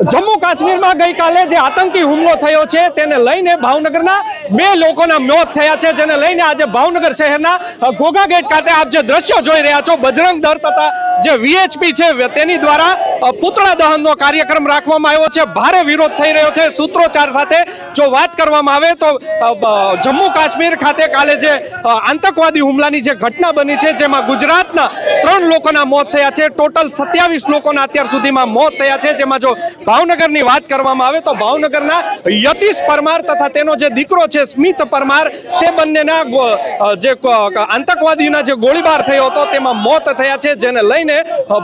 જમ્મુ કાશ્મીરમાં ગઈકાલે જે આતંકી હુમલો થયો છે, તેને લઈને ભાવનગરના બે લોકોના મોત થયા છે, જેને લઈને આજે ભાવનગર શહેરના ઘોઘા ગેટ ખાતે આપ જે દ્રશ્યો જોઈ રહ્યા છો, બજરંગ દળ તથા જે વીએચપી છે તેની દ્વારા પુતળા દહનનો કાર્યક્રમ રાખવામાં આવ્યો છે. ભારે વિરોધ થઈ રહ્યો છે. સૂત્રોચ્ચાર સાથે જો વાત કરવામાં આવે તો જમ્મુ કાશ્મીર ખાતે કાલે જે આતંકવાદી હુમલાની જે ઘટના બની છે, જેમાં ગુજરાતના ત્રણ લોકોના મોત થયા છે. ટોટલ સત્યાવીસ લોકોના અત્યાર સુધીમાં મોત થયા છે. જેમાં જો ભાવનગરની વાત કરવામાં આવે તો ભાવનગરના યતીશ પરમાર તથા તેનો જે દીકરો છે, સ્મિત પરમાર, તે બંનેના જે આતંકવાદીના જે ગોળીબાર થયો હતો, તેમાં મોત થયા છે. જેને લઈને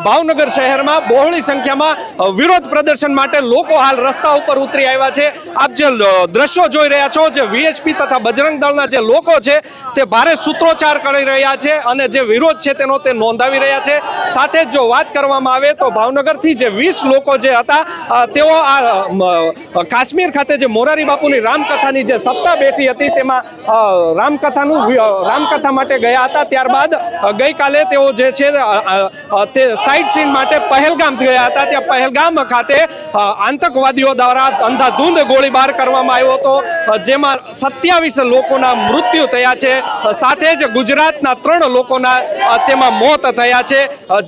ભાવનગર શહેરમાં બહોળી સંખ્યામાં વિરોધ પ્રદર્શન માટે લોકો હાલ રસ્તા ઉપર ઉતરી આવ્યા છે. આપ જે દ્રશ્યો જોઈ રહ્યા છો, જે વીએચપી તથા બજરંગ દળના જે લોકો છે, તે ભારે સૂત્રોચ્ચાર કરી રહ્યા છે અને જે વિરોધ છે તેનો તે નોંધાવી રહ્યા છે. સાથે જ જો વાત કરવામાં આવે તો ભાવનગરથી જે વીસ લોકો જે હતા તેઓ આ કાશ્મીર ખાતે જે મોરારી બાપુની રામકથાની જે સપ્તાહ બેઠી હતી, તેમાં રામકથાનું રામકથા માટે ગયા હતા. ત્યારબાદ ગઈકાલે તેઓ જે છે તે સાઇટ સીન માટે પહેલગામ ગયા હતા ત્યાં પહેલગામ ખાતે આતંકવાદીઓ દ્વારા અંધાધૂંધ ગોળીબાર કરવામાં આવ્યો હતો. જેમાં સત્યાવીસ લોકોના મૃત્યુ થયા છે. સાથે જ ગુજરાતના ત્રણ લોકોના તેમાં મોત થયા છે.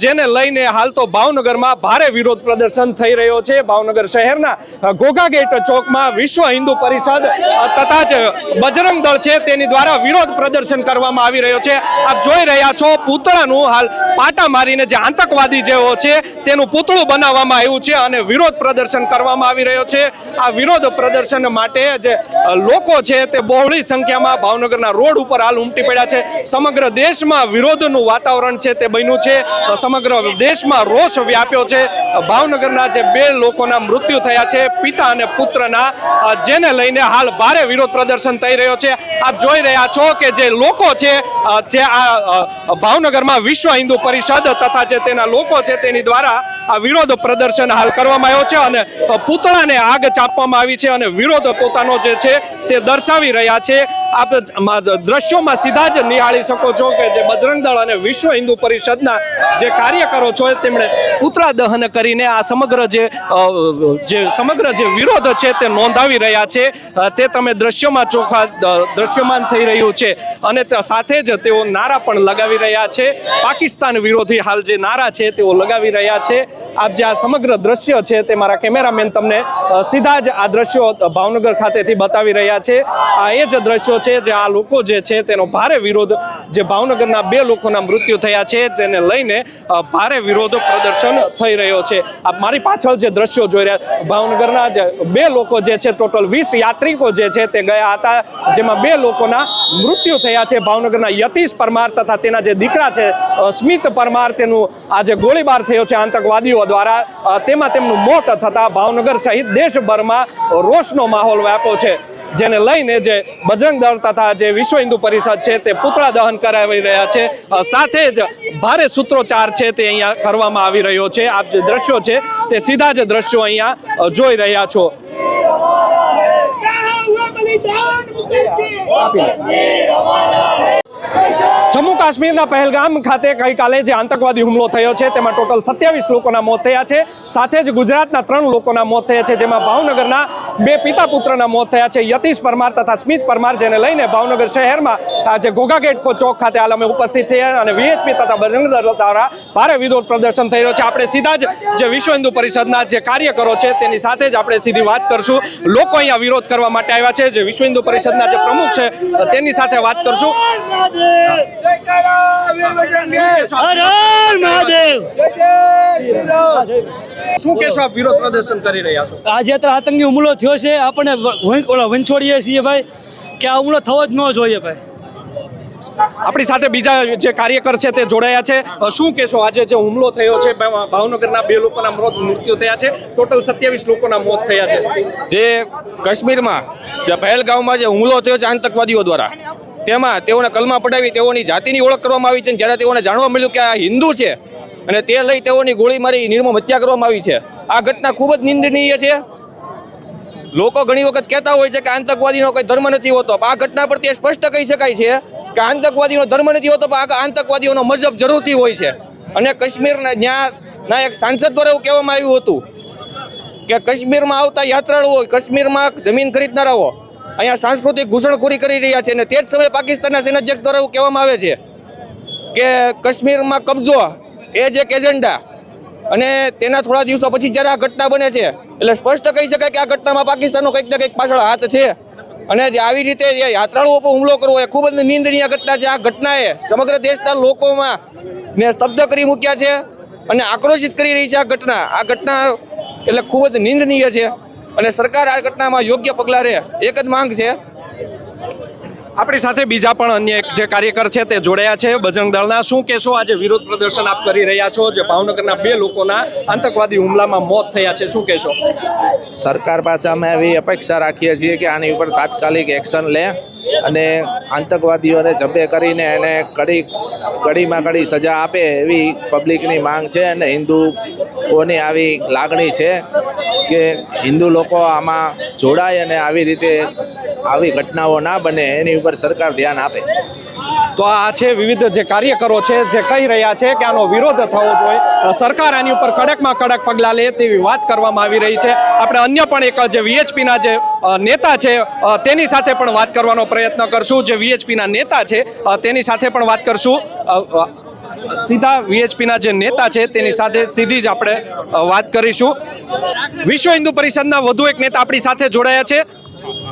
જેને લઈને હાલ તો ભાવનગરમાં ભારે વિરોધ પ્રદર્શન થઈ રહ્યો છે. ભાવનગર શહેરના ગોગા ગેટ ચોકમાં વિશ્વ હિન્દુ પરિષદ તથા જ બજરંગ દળ છે તેની દ્વારા વિરોધ પ્રદર્શન કરવામાં આવી રહ્યો છે. આપ જોઈ રહ્યા છો, પૂતળાનું હાલ પાટા મારીને જે આતંકવાદી જેવો છે, તેનું પૂતળું બનાવવામાં આવ્યું છે અને વિરોધ પ્રદર્શન કરવામાં આવી રહ્યો છે. આ વિરોધ પ્રદર્શન માટે જે લોકો છે તે બહોળી સંખ્યામાં ભાવનગરના રોડ ઉપર હાલ ઉમટી પડ્યા છે. સમગ્ર દેશમાં વિરોધનું વાતાવરણ છે તે બન્યું છે. સમગ્ર દેશમાં રોષ વ્યાપ્યો છે. ભાવનગરના જે બે લોકોના મૃત્યુ થયા છે, પિતા અને પુત્રના જેને લઈને હાલ ભારે વિરોધ પ્રદર્શન થઈ રહ્યો છે. આપ જોઈ રહ્યા છો કે જે લોકો છે જે આ ભાવનગરમાં વિશ્વ હિન્દુ પરિષદ તથા જે તેના લોકો છે તેની દ્વારા આ વિરોધ પ્રદર્શન હાલ કરવામાં આવ્યો છે અને પૂતળાને આગ ચાપવામાં આવી છે અને વિરોધ પોતાનો જે છે તે દર્શાવી રહ્યા છે. આપ દ્રશ્યોમાં સીધા જ નિહાળી શકો છો કે જે બજરંગ દળ અને વિશ્વ હિન્દુ પરિષદના જે કાર્યકરો છો તેમણે પુતળા દહન કરીને આ સમગ્ર જે જે સમગ્ર જે વિરોધ છે તે નોંધાવી રહ્યા છે. તે તમે દ્રશ્યોમાં ચોખા દ્રશ્યમાન થઈ રહ્યું છે. અને સાથે જ તેઓ નારા પણ લગાવી રહ્યા છે. પાકિસ્તાન વિરોધી હાલ જે નારા છે તેઓ લગાવી રહ્યા છે. આપ જે આ સમગ્ર દ્રશ્ય છે તે મારા કેમેરામેન તમને સીધા જ આ દ્રશ્યો ભાવનગર ખાતેથી બતાવી રહ્યા છે. આ એ જ દ્રશ્યો છે જે આ લોકો જે છે તેનો ભારે વિરોધ જે ભાવનગરના બે લોકોના મૃત્યુ થયા છે તેને લઈને ભારે વિરોધ પ્રદર્શન થઈ રહ્યો છે. આ મારી પાછળ જે દ્રશ્યો જોઈ રહ્યા, ભાવનગરના જે બે લોકો જે છે, ટોટલ વીસ યાત્રિકો જે છે તે ગયા હતા, જેમાં બે લોકોના મૃત્યુ થયા છે. ભાવનગરના યતીશ પરમાર તથા તેના જે દીકરા છે સ્મિત પરમાર તેનું આ જે ગોળીબાર થયો છે આતંકવાદીઓ દ્વારા તેમાં તેમનું મોત થતા ભાવનગર સહિત દેશભરમાં રોષનો માહોલ વ્યાપ્યો છે. જેને લઈને જે બજરંગ દળ તથા જે વિશ્વ હિન્દુ પરિષદ છે તે પૂતળા દહન કરાવી રહ્યા છે. સાથે જ ભારે સૂત્રોચ્ચાર છે તે અહીંયા કરવામાં આવી રહ્યો છે. આપ જે દ્રશ્યો છે તે સીધા જ દ્રશ્યો અહીંયા જોઈ રહ્યા છો. જમ્મુ કાશ્મીરના પહેલગામ ખાતે ગઈકાલે જે આતંકવાદી હુમલો થયો છે તેમાં ટોટલ સત્યાવીસ લોકોના મોત થયા છે. સાથે જ ગુજરાતના ત્રણ લોકોના મોત થયા છે, જેમાં ભાવનગરના બે પિતા પુત્રના મોત થયા છે યતીશ પરમાર તથા સ્મિત પરમાર જેને લઈને ભાવનગર શહેરમાં આ જે ઘોઘા ગેટ કો- ચોક ખાતે હાલ અમે ઉપસ્થિત થયા અને વીએચપી તથા બજરંગ દળ દ્વારા ભારે વિરોધ પ્રદર્શન થઈ રહ્યો છે આપણે સીધા જ જે વિશ્વ હિન્દુ પરિષદના જે કાર્યકરો છે તેની સાથે જ આપણે સીધી વાત કરશું લોકો અહીંયા વિરોધ કરવા માટે આવ્યા છે જે વિશ્વ હિન્દુ પરિષદના જે પ્રમુખ છે તેની સાથે વાત કરશું હર હર મહાદેવ શું કહેશો આપ વિરોધ પ્રદર્શન કરી રહ્યા છો? આજે અત્યારે આતંકી હુમલો થયો છે. આપણે વંછોડીએ છીએ ભાઈ કે આ હુમલો થવો જ ન જોઈએ ભાઈ. આપણી સાથે બીજા જે કાર્યકર છે તે જોડાયા છે. શું કહેશો? આજે જે હુમલો થયો છે ભાવનગરના બે લોકોના મોત મૃત્યુ થયા છે. ટોટલ સત્યાવીસ લોકોના મોત થયા છે. જે કાશ્મીરમાં જે પહેલગામમાં જે હુમલો થયો છે આતંકવાદીઓ દ્વારા તેમાં તેઓને કલમા પડાવી તેઓની જાતિની ઓળખ કરવામાં આવી છે અને જ્યારે તેઓને જાણવા મળ્યું કે આ હિન્દુ છે અને તે લઈ તેઓની ગોળી મારી નિર્મમ હત્યા કરવામાં આવી છે. આ ઘટના ખૂબ જ નિંદનીય છે. લોકો ઘણી વખત કહેતા હોય છે કે આતંકવાદીનો કોઈ ધર્મ નથી હોતો. આ ઘટના પર તે સ્પષ્ટ કહી શકાય છે કે આતંકવાદીનો ધર્મ નથી હોતો, પણ આતંકવાદીઓનો મજબ જરૂરથી હોય છે. અને કાશ્મીરના ન્યાના એક સાંસદ દ્વારા એવું કહેવામાં આવ્યું હતું કે કાશ્મીરમાં આવતા યાત્રાળુઓ કાશ્મીરમાં જમીન ખરીદનારાઓ અહીંયા સાંસ્કૃતિક ઘૂસણખોરી કરી રહ્યા છે. અને તે જ સમયે પાકિસ્તાનના સેનાધ્યક્ષ દ્વારા એવું કહેવામાં આવે છે કે કાશ્મીરમાં કબજો એ જ એક એજન્ડા. અને તેના થોડા દિવસો પછી જ્યારે આ ઘટના બને છે, એટલે સ્પષ્ટ કહી શકાય કે આ ઘટનામાં પાકિસ્તાનનો કંઈક ને કંઈક પાછળ હાથ છે. અને જે આવી રીતે યાત્રાળુઓ પર હુમલો કરવો એ ખૂબ જ નિંદનીય ઘટના છે. આ ઘટનાએ સમગ્ર દેશના લોકોમાં ને સ્તબ્ધ કરી મૂક્યા છે અને આક્રોશિત કરી રહી છે આ ઘટના. આ ઘટના એટલે ખૂબ જ નિંદનીય છે અને સરકાર આ ઘટનામાં યોગ્ય પગલાં લે. એક જ માંગ છે આપણી સાથે બીજા પણ અન્ય એક જે કાર્યકર છે તે જોડાયા છે. બજરંગ દળના શું કહેશો? આજે વિરોધ પ્રદર્શન આપ કરી રહ્યા છો. જે ભાવનગરના બે લોકોના આતંકવાદી હુમલામાં મોત થયા છે. શું કહેશો? સરકાર પાસે અમે એવી અપેક્ષા રાખીએ છીએ કે આની ઉપર તાત્કાલિક એક્શન લે અને આતંકવાદીઓને જબ્બે કરીને એને કડી કડીમાં કડી સજા આપે એવી પબ્લિકની માંગ છે અને હિન્દુઓની આવી લાગણી છે કે હિન્દુ લોકો આમાં જોડાય અને આવી રીતે આવી ઘટનાઓ ના બને, એની ઉપર સરકાર ધ્યાન આપે. તો આ છે વિવિધ જે કાર્યકરો છે, જે કહી રહ્યા છે કે આનો વિરોધ થવો જોઈએ. સરકાર આની ઉપર કડકમાં કડક પગલાં લે તેવી વાત કરવામાં આવી રહી છે. આપણે અન્ય પણ એક જે વીએચપીના જે નેતા છે તેની સાથે પણ વાત કરવાનો પ્રયત્ન કરશું. જે વીએચપીના નેતા છે તેની સાથે પણ વાત કરશું. સીધા વીએચપીના જે નેતા છે, તેની સાથે સીધી જ આપણે વાત કરીશું. વિશ્વ હિન્દુ પરિષદના વધુ એક નેતા આપણી સાથે જોડાયા છે.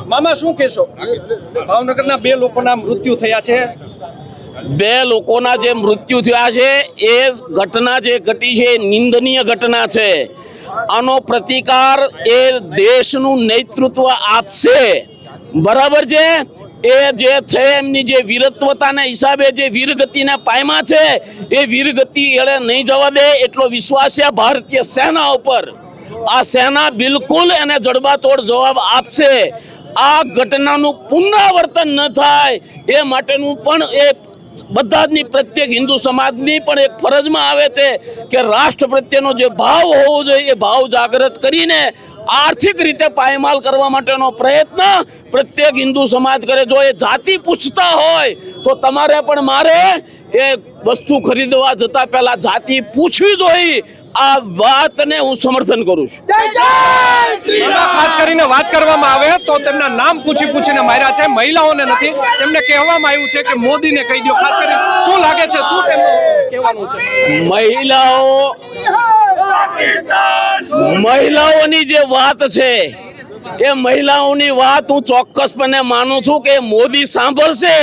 મામા, શું કહેશો? ભાવનગરના બે લોકોના મૃત્યુ થયા છે. બે લોકોના જે મૃત્યુ થયા છે, એ ઘટના જે ઘટી છે, એ નિંદનીય ઘટના છે. આનો પ્રતિકાર એ દેશનું નેતૃત્વ આપશે. બરાબર છે? એ જે છે, એમની જે વીરત્વતાના હિસાબે જે વીરગતિને પાયમાં છે, એ વીરગતિ એળે નહીં જવા દે એટલો વિશ્વાસ છે ભારતીય સેના ઉપર. આ સેના બિલકુલ એને જડબાતોડ જવાબ આપશે. આ ઘટનાનું પુનરાવર્તન ન થાય એ માટેનું પણ એ બધા જની પ્રત્યેક હિન્દુ સમાજની પણ એક ફરજમાં આવે છે કે રાષ્ટ્ર પ્રત્યેનો જે ભાવ હોવો જોઈએ એ ભાવ જાગૃત કરીને આર્થિક રીતે પાયમાલ કરવા માટેનો પ્રયત્ન પ્રત્યેક હિન્દુ સમાજ કરે. જો એ જાતિ પૂછતા હોય તો તમારે પણ મારે એ વસ્તુ ખરીદવા જતા પહેલા જાતિ પૂછવી જોઈએ આ વાતને હું સમર્થન કરું છું. શ્રી ખાસ કરીને વાત કરવામાં આવે તો તેમના નામ પૂછી પૂછીને માર્યા છે. મહિલાઓને નથી. તેમને કહેવામાં આવ્યું છે કે મોદીને કહી દો ખાસ કરીને શું લાગે છે? શું તેમનું કહેવાનું છે? મહિલાઓ, મહિલાઓની જે વાત છે એ મહિલાઓની વાત હું ચોક્કસપણે માનું છું કે મોદી સાંભળશે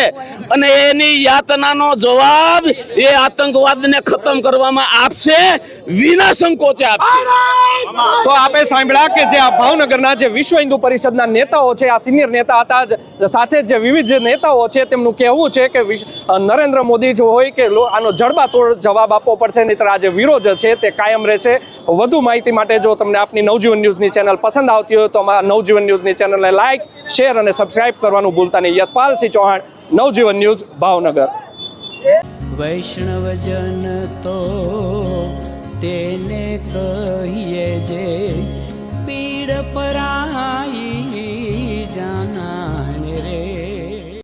અને એની યાતનાનો જવાબ એ આતંકવાદને ખતમ કરવામાં આપશે, વિના સંકોચે આપશે. તો આપે સાંભળ્યા કે જે આ ભાવનગરના જે વિશ્વ હિન્દુ પરિષદના નેતાઓ છે, આ સિનિયર નેતા હતા સાથે જ વિવિધ નેતાઓ છે, તેમનું કહેવું છે કે નરેન્દ્ર મોદી જો હોય કે આનો જડબાતોડ જવાબ આપવો પડશે, નહીંતર આ જે વિરોધ છે તે કાયમ રહેશે. વધુ માહિતી માટે જો તમને આપની નવજીવન ન્યૂઝની ચેનલ પસંદ આવતી હોય તો અમારા નવજીવન ન્યૂઝની ચેનલને લાઇક શેર અને સબસ્ક્રાઇબ કરવાનું ભૂલતા નહીં. યશપાલસિંહ ચૌહાણ, નવજીવન ન્યૂઝ, ભાવનગર. વૈષ્ણવજન તો તેને કહીએ જે પીડ પરાઈ જાના